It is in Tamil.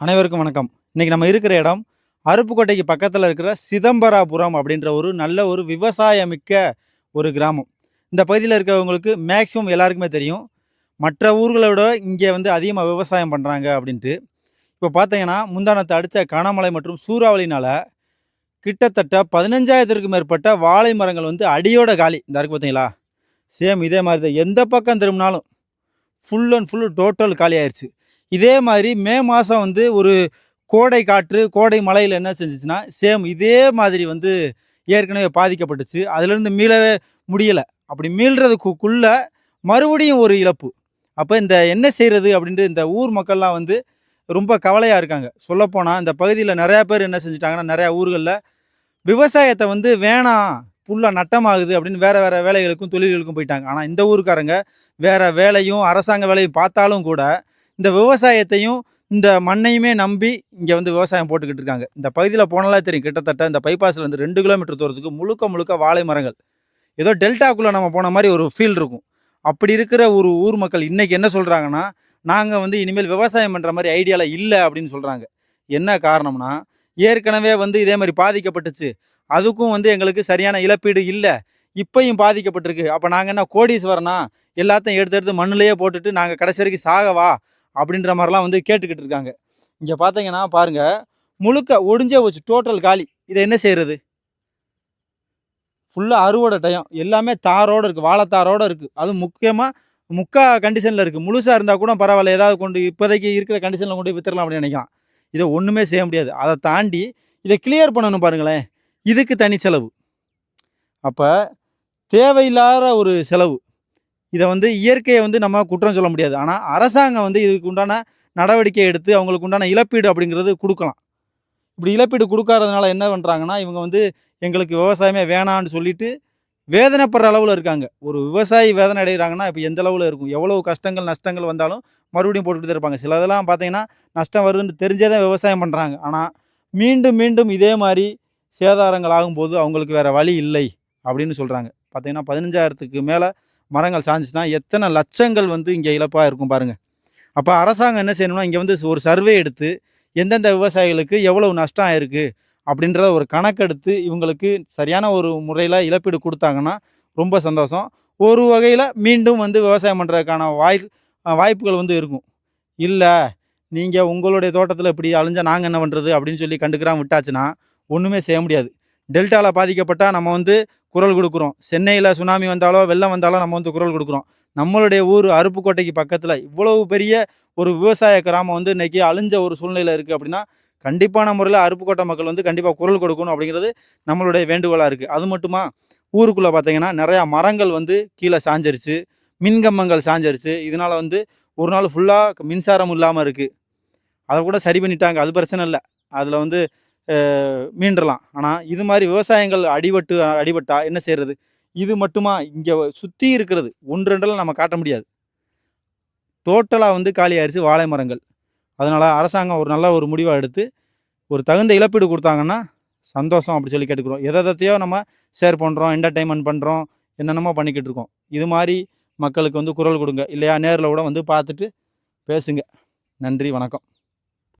அனைவருக்கும் வணக்கம். இன்றைக்கி நம்ம இருக்கிற இடம் அருப்புக்கோட்டைக்கு பக்கத்தில் இருக்கிற சிதம்பராபுரம் அப்படின்ற ஒரு நல்ல ஒரு விவசாயமிக்க ஒரு கிராமம். இந்த பகுதியில் இருக்கிறவங்களுக்கு மேக்ஸிமம் எல்லாருக்குமே தெரியும். மற்ற ஊர்களை விட இங்கே வந்து அதிகமாக விவசாயம் பண்ணுறாங்க அப்படின்ட்டு. இப்போ பார்த்தீங்கன்னா முந்தானத்தை அடித்த கனமழை மற்றும் சூறாவளினால் கிட்டத்தட்ட பதினஞ்சாயிரத்திற்கு மேற்பட்ட வாழை மரங்கள் வந்து அடியோட காலி. இந்த இருக்கு பார்த்தீங்களா சேம் இதே மாதிரி தான். எந்த பக்கம் திரும்பினாலும் ஃபுல் அண்ட் ஃபுல் டோட்டல் காலி ஆயிடுச்சு இதே மாதிரி மே மாதம் வந்து ஒரு கோடை காற்று கோடை மழையில் என்ன செஞ்சுச்சுன்னா சேம் இதே மாதிரி வந்து ஏற்கனவே பாதிக்கப்பட்டுச்சு. அதுலேருந்து மீளவே முடியலை. அப்படி மீள்றதுக்குள்ள மறுபடியும் ஒரு இழப்பு. அப்போ இந்த என்ன செய்கிறது அப்படின்ட்டு இந்த ஊர் மக்கள்லாம் வந்து ரொம்ப கவலையாக இருக்காங்க. சொல்லப்போனால் இந்த பகுதியில் நிறையா பேர் என்ன செஞ்சுட்டாங்கன்னா நிறையா ஊர்களில் விவசாயத்தை வந்து வேணாம் ஃபுல்லாக நட்டமாகுது அப்படின்னு வேறு வேறு வேலைகளுக்கும் தொழில்களுக்கும் போயிட்டாங்க. ஆனால் இந்த ஊருக்காரங்க வேறு வேலையும் அரசாங்க வேலையும் பார்த்தாலும் கூட இந்த விவசாயத்தையும் இந்த மண்ணையுமே நம்பி இங்கே வந்து விவசாயம் போட்டுக்கிட்டு இருக்காங்க. இந்த பகுதியில் போனாலே தெரியும். கிட்டத்தட்ட இந்த பைபாஸில் வந்து ரெண்டு கிலோமீட்டர் தூரத்துக்கு முழுக்க முழுக்க வாழை மரங்கள். ஏதோ டெல்டாக்குள்ளே நம்ம போன மாதிரி ஒரு ஃபீல் இருக்கும். அப்படி இருக்கிற ஒரு ஊர் மக்கள் இன்றைக்கி என்ன சொல்கிறாங்கன்னா நாங்கள் வந்து இனிமேல் விவசாயம் பண்ணுற மாதிரி ஐடியாவில் இல்லை அப்படின்னு சொல்கிறாங்க என்ன காரணம்னா ஏற்கனவே வந்து இதே மாதிரி பாதிக்கப்பட்டுச்சு. அதுக்கும் வந்து எங்களுக்கு சரியான இழப்பீடு இல்லை. இப்பயும் பாதிக்கப்பட்டிருக்கு. அப்போ நாங்கள் என்ன கோடீஸ்வரனா? எல்லாத்தையும் எடுத்து எடுத்து மண்ணிலேயே போட்டுட்டு நாங்கள் கடைசி வரைக்கும் சாகவா? அப்படின்ற மாதிரிலாம் வந்து கேட்டுக்கிட்டு இருக்காங்க. இங்கே பார்த்தீங்கன்னா பாருங்கள் முழுக்க ஒடிஞ்சே வச்சு டோட்டல் காலி. இதை என்ன செய்கிறது ஃபுல்லாக அறுவடை டயம். எல்லாமே தாரோடு இருக்குது வாழைத்தாரோடு இருக்குது அதுவும் முக்கியமாக முக்கா கண்டிஷனில் இருக்குது முழுசாக இருந்தால் கூட பரவாயில்ல. ஏதாவது கொண்டு இப்போதைக்கு இருக்கிற கண்டிஷனில் கொண்டு போய் வித்துடலாம் அப்படின்னு நினைக்கலாம். இதை ஒன்றுமே செய்ய முடியாது. அதை தாண்டி இதை கிளியர் பண்ணணும் பாருங்களேன். இதுக்கு தனி செலவு. அப்போ தேவையில்லாத ஒரு செலவு. இதை வந்து இயற்கையை வந்து நம்ம குற்றம் சொல்ல முடியாது. ஆனால் அரசாங்கம் வந்து இதுக்கு உண்டான நடவடிக்கை எடுத்து அவங்களுக்கு உண்டான இழப்பீடு அப்படிங்கிறது கொடுக்கலாம். இப்படி இழப்பீடு கொடுக்காததுனால என்ன பண்ணுறாங்கன்னா இவங்க வந்து எங்களுக்கு விவசாயமே வேணான்னு சொல்லிட்டு வேதனைப்படுற அளவில் இருக்காங்க. ஒரு விவசாயி வேதனை அடைகிறாங்கன்னா இப்போ எந்த அளவில் இருக்கும்? எவ்வளோ கஷ்டங்கள் நஷ்டங்கள் வந்தாலும் மறுபடியும் போட்டுக்கிட்டு தான் இருப்பாங்க. சிலதெல்லாம் பார்த்தீங்கன்னா நஷ்டம் வருதுன்னு தெரிஞ்சே தான் விவசாயம் பண்ணுறாங்க ஆனால் மீண்டும் மீண்டும் இதே மாதிரி சேதாரங்கள் ஆகும்போது அவங்களுக்கு வேறு வழி இல்லை அப்படின்னு சொல்கிறாங்க பார்த்தீங்கன்னா பதினஞ்சாயிரத்துக்கு மேலே மரங்கள் சாஞ்சிச்சுன்னா எத்தனை லட்சங்கள் வந்து இங்கே இழப்பாக இருக்கும் பாருங்கள் அப்போ அரசாங்கம் என்ன செய்யணும்னா இங்கே வந்து ஒரு சர்வே எடுத்து எந்தெந்த விவசாயிகளுக்கு எவ்வளவு நஷ்டம் ஆயிருக்கு அப்படின்றத ஒரு கணக்கெடுத்து இவங்களுக்கு சரியான ஒரு முறையில் இழப்பீடு கொடுத்தாங்கன்னா ரொம்ப சந்தோஷம். ஒரு வகையில் மீண்டும் வந்து விவசாயம் பண்ணுறதுக்கான வாய் வாய்ப்புகள் வந்து இருக்கும். இல்லை நீங்கள் உங்களுடைய தோட்டத்தில் இப்படி அழிஞ்சால் நாங்கள் என்ன பண்ணுறது அப்படின்னு சொல்லி கண்டுக்கிறாம விட்டாச்சுன்னா ஒன்றுமே செய்ய முடியாது. டெல்டாவில் பாதிக்கப்பட்டால் நம்ம வந்து குரல் கொடுக்குறோம். சென்னையில் சுனாமி வந்தாலோ வெள்ளம் வந்தாலோ நம்ம வந்து குரல் கொடுக்குறோம். நம்மளுடைய ஊர் அருப்புக்கோட்டைக்கு பக்கத்தில் இவ்வளவு பெரிய ஒரு விவசாய கிராமம் வந்து இன்றைக்கி அழிஞ்ச ஒரு சூழ்நிலையில் இருக்குது அப்படின்னா கண்டிப்பான முறையில் அருப்புக்கோட்டை மக்கள் வந்து கண்டிப்பாக குரல் கொடுக்கணும் அப்படிங்கிறது நம்மளுடைய வேண்டுகோளாக இருக்குது அது மட்டுமா? ஊருக்குள்ளே பார்த்தீங்கன்னா நிறையா மரங்கள் வந்து கீழே சாஞ்சிருச்சு. மின்கம்பங்கள் சாஞ்சிருச்சு. இதனால் வந்து ஒரு நாள் ஃபுல்லாக மின்சாரம் இல்லாமல் இருக்குது அதை கூட சரி பண்ணிட்டாங்க. அது பிரச்சனை இல்லை. அதில் வந்து மீண்டலாம் ஆனால் இது மாதிரி விவசாயங்கள் அடிபட்டு அடிபட்டா என்ன செய்கிறது இது மட்டுமா? இங்கே சுற்றி இருக்கிறது. ஒன்று ரெண்டெல்லாம் நம்ம காட்ட முடியாது. டோட்டலாக வந்து காலியாகிடுச்சு வாழை மரங்கள். அதனால் அரசாங்கம் ஒரு நல்ல ஒரு முடிவாக எடுத்து ஒரு தகுந்த இழப்பீடு கொடுத்தாங்கன்னா சந்தோஷம் அப்படி சொல்லி கேட்டுக்கிறோம். எதை எதையோ நம்ம ஷேர் பண்ணுறோம் என்டர்டைன்மெண்ட் பண்ணுறோம் என்னென்னமோ பண்ணிக்கிட்டு இருக்கோம். இது மாதிரி மக்களுக்கு வந்து குரல் கொடுங்க. இல்லையா? நேரில் கூட வந்து பார்த்துட்டு பேசுங்க. நன்றி வணக்கம்.